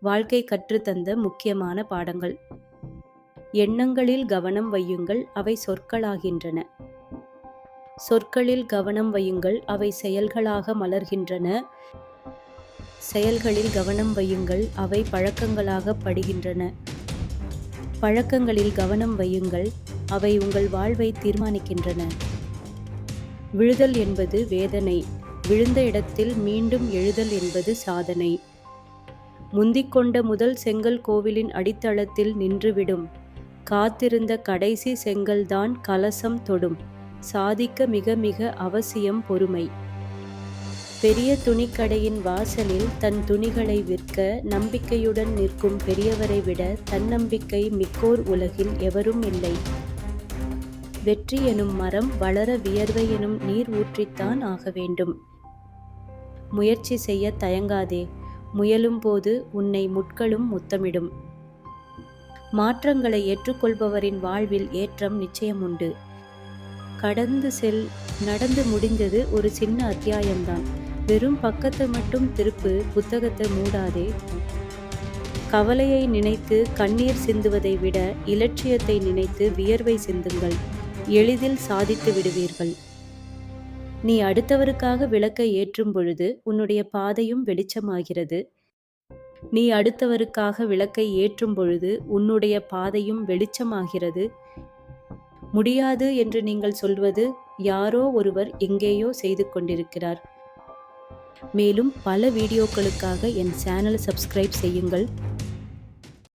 வாழ்க்கை கற்றுத்தந்த முக்கியமான பாடங்கள். எண்ணங்களில் கவனம் வையுங்கள் அவை சொற்களாகின்றன. சொற்களில் கவனம் வையுங்கள் அவை செயல்களாக மலர்கின்றன. செயல்களில் கவனம் வையுங்கள் அவை பழக்கங்களாக படுகின்றன. பழக்கங்களில் கவனம் வையுங்கள் அவை உங்கள் வாழ்வை தீர்மானிக்கின்றன. விழுதல் என்பது வேதனை விழுந்த இடத்தில் மீண்டும் எழுதல் என்பது சாதனை. முந்திக்கொண்ட முதல் செங்கல் கோவிலின் அடித்தளத்தில் நின்றுவிடும். காத்திருந்த கடைசி செங்கல்தான் கலசம் தொடும். சாதிக்க மிக மிக அவசியம் பொறுமை. பெரிய துணிக்கடையின் வாசலில் தன் துணிகளை விற்க நம்பிக்கையுடன் நிற்கும் பெரியவரை விட தன்னம்பிக்கை மிக்கோர் உலகில் எவரும் இல்லை. வெற்றி எனும் மரம் வளர வியர்வை எனும் நீர் ஊற்றித்தான் ஆக வேண்டும். முயற்சி செய்ய தயங்காதே. முயலும் போது உன்னை முட்களும் முத்தமிடும். மாற்றங்களை ஏற்றுக்கொள்பவரின் வாழ்வில் ஏற்றம் நிச்சயம் உண்டு கடந்து செல் நடந்து முடிந்தது ஒரு சின்ன அத்தியாயம்தான். வெறும் பக்கத்தை மட்டும் திருப்பு புத்தகத்தை மூடாதே. கவலையை நினைத்து கண்ணீர் சிந்துவதை விட இலட்சியத்தை நினைத்து வியர்வை சிந்துங்கள். எளிதில் சாதித்து விடுவீர்கள். நீ அடுத்தவருக்காக விளக்கை ஏற்றும் பொழுது உன்னுடைய பாதையும் வெளிச்சமாகிறது. நீ அடுத்தவருக்காக விளக்கை ஏற்றும் பொழுது உன்னுடைய பாதையும் வெளிச்சமாகிறது. முடியாது என்று நீங்கள் சொல்வது யாரோ ஒருவர் எங்கேயோ செய்து கொண்டிருக்கிறார். மேலும் பல வீடியோக்களுக்காக என் சேனலை சப்ஸ்கிரைப் செய்யுங்கள்.